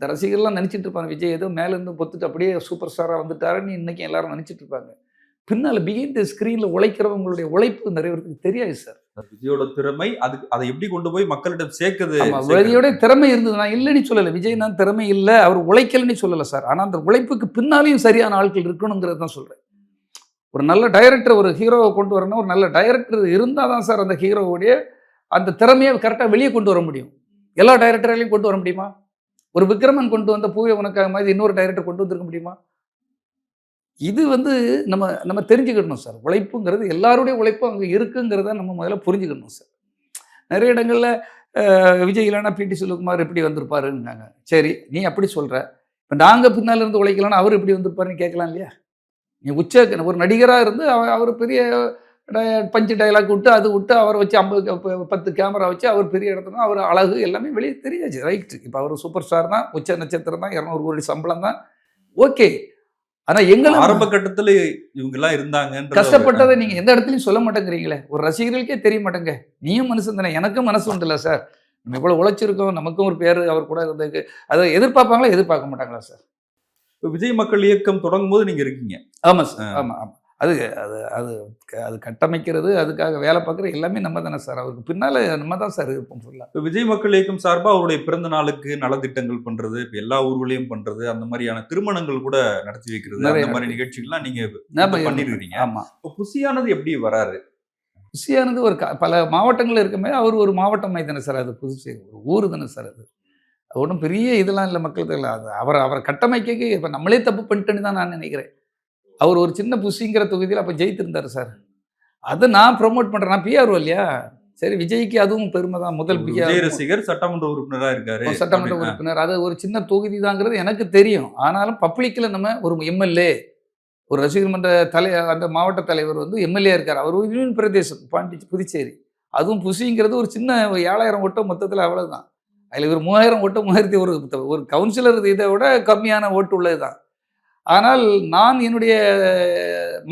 இந்த ரசிகர்லாம் நினச்சிட்டு இருப்பாங்க விஜய் ஏதோ மேலேருந்து பொத்துட்டு அப்படியே சூப்பர் ஸ்டாராக வந்துட்டாருன்னு இன்னைக்கு எல்லாரும் நினச்சிட்டு இருப்பாங்க. பின்னால் பிகின் த ஸ்க்ரீனில் உழைக்கிறவங்களுடைய உழைப்பு நிறைய பேருக்கு தெரியாது சார் விஜயோட திறமை அதுக்கு அதை எப்படி கொண்டு போய் மக்களிடம் சேர்க்குது விஜயோட திறமை இருந்தது நான் இல்லைன்னு சொல்லலை. விஜய் நான் திறமை இல்லை அவர் உழைக்கலன்னு சொல்லலை சார் ஆனால் அந்த உழைப்புக்கு பின்னாலேயும் சரியான ஆட்கள் இருக்கணுங்கிறது தான் சொல்கிறேன் ஒரு நல்ல டைரக்டர் ஒரு ஹீரோவை கொண்டு வரணும் ஒரு நல்ல டைரக்டர் இருந்தால் தான் சார் அந்த ஹீரோவுடைய அந்த திறமையை கரெக்டாக வெளியே கொண்டு வர முடியும். எல்லா டைரக்டர்களையும் கொண்டு வர முடியுமா? ஒரு விக்ரமன் கொண்டு வந்த பூவை உனக்காக மாதிரி இன்னொரு டைரக்டர் கொண்டு வந்திருக்க முடியுமா? இது வந்து நம்ம நம்ம தெரிஞ்சுக்கிடணும் சார். உழைப்புங்கிறது எல்லாருடைய உழைப்பும் அங்கே இருக்குங்கிறத நம்ம முதல்ல புரிஞ்சுக்கணும் சார். நிறைய இடங்களில் விஜய் இல்லைன்னா பிடி சிவகுமார் எப்படி வந்திருப்பாருன்னாங்க. சரி நீ அப்படி சொல்கிற இப்போ நாங்கள் பின்னால் இருந்து உழைக்கலன்னா அவர் எப்படி வந்திருப்பாருன்னு கேட்கலாம் இல்லையா? நீ உச்ச ஒரு நடிகராக இருந்து அவர் அவர் பெரிய பஞ்சு டைலாக் விட்டு அது விட்டு அவரை வச்சு ஐம்பது பத்து கேமரா வச்சு அவர் பெரிய இடத்துல அவர் அழகு எல்லாமே வெளியே தெரியாச்சு ரைட் இப்போ அவர் சூப்பர் ஸ்டார் தான் உச்ச நட்சத்திரம் தான் இரநூறு கோடி சம்பளம் தான். ஓகே ஆனால் எங்களை ஆரம்ப கட்டத்துல இவங்க எல்லாம் இருந்தாங்க கஷ்டப்பட்டதை நீங்க எந்த இடத்துலயும் சொல்ல மாட்டேங்கிறீங்களே? ஒரு ரசிகர்களுக்கே தெரிய மாட்டேங்க. நீயும் மனுஷன் தானே எனக்கும் மனசு உண்டுல்ல சார் நம்ம இவ்வளவு உழைச்சிருக்கோம் நமக்கும் ஒரு பேர் அவர் கூட இருந்ததுக்கு அதை எதிர்பார்ப்பாங்களா எதிர்பார்க்க மாட்டாங்களா சார் விஜய் மக்கள் இயக்கம் தொடங்கும் போது நீங்க இருக்கீங்க. ஆமா சார் ஆமா ஆமா. அது அது அது அது கட்டமைக்கிறது அதுக்காக வேலை பார்க்குற எல்லாமே நம்ம தானே சார். அவருக்கு பின்னால நம்ம தான் சார் இருப்போம் ஃபுல்லா இப்ப விஜய் மக்கள் இயக்கம் சார்பா அவருடைய பிறந்த நாளுக்கு நலத்திட்டங்கள் பண்றது இப்ப எல்லா ஊர்களையும் பண்றது அந்த மாதிரியான திருமணங்கள் கூட நடத்தி வைக்கிறது அந்த மாதிரி நிகழ்ச்சிகள்லாம் நீங்க நாம பண்ணிருக்கீங்க ஆமா. இப்ப புசியானது எப்படி வராரு? புதுச்சேரியானது ஒரு க- பல மாவட்டங்கள் இருக்குமே அவர் ஒரு மாவட்டமாய் தானே சார் அது புதுச்சேரி ஒரு ஊர் தானே சார் அது. ஒன்றும் பெரிய இதெல்லாம் இல்லை மக்களுக்கு இல்லை அது அவர் அவரை கட்டமைக்க இப்போ நம்மளே தப்பு பண்ணிட்டேன்னு தான் நான் நினைக்கிறேன். அவர் ஒரு சின்ன புஷிங்கிற தொகுதியில் அப்போ ஜெயித்திருந்தார் சார். அதை நான் ப்ரோமோட் பண்ணுறேன் நான் பிஆர்ஓ இல்லையா? சரி விஜய்க்கு அதுவும் பெருமை தான். முதல் பிஆர் ரசிகர் சட்டமன்ற உறுப்பினரா இருக்காரு. சட்டமன்ற. உறுப்பினர். அது ஒரு சின்ன தொகுதி தாங்கிறது எனக்கு தெரியும். ஆனாலும் பப்ளிக்கில் நம்ம ஒரு எம்எல்ஏ ஒரு ரசிகர் மன்ற தலை அந்த மாவட்ட தலைவர் வந்து எம்எல்ஏ இருக்கார். அவர் யூனியன் பிரதேசம் பாண்டி புதுச்சேரி. அதுவும் புசிங்கிறது ஒரு சின்ன ஏழாயிரம் ஓட்டம் மொத்தத்தில் அவ்வளவுதான். அதில் ஒரு மூவாயிரம் ஓட்டம் மூவாயிரத்தி ஒரு ஒரு கவுன்சிலர் இதை விட கம்மியான ஓட்டு உள்ளது தான் ஆனால் நான் என்னுடைய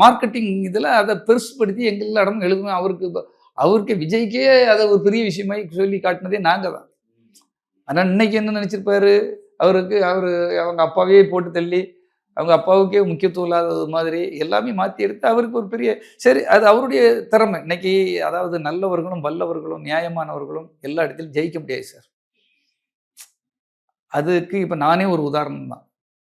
மார்க்கெட்டிங் இதில் அதை பெருசுப்படுத்தி எங்கள் இடம் எழுதுவேன். அவருக்கு அவருக்கு விஜய்க்கே அதை ஒரு பெரிய விஷயமாய் சொல்லி காட்டினதே நாங்கள் தான். ஆனால் இன்னைக்கு என்ன நினச்சிருப்பாரு? அவருக்கு அவர் அவங்க அப்பாவே போட்டு தள்ளி அவங்க அப்பாவுக்கே முக்கியத்துவம் இல்லாதது மாதிரி எல்லாமே மாற்றி எடுத்து அவருக்கு ஒரு பெரிய சரி அது அவருடைய திறமை. இன்னைக்கு அதாவது நல்லவர்களும் வல்லவர்களும் நியாயமானவர்களும் எல்லா இடத்துலையும் ஜெயிக்க முடியாது சார். அதுக்கு இப்போ நானே ஒரு உதாரணம் தான்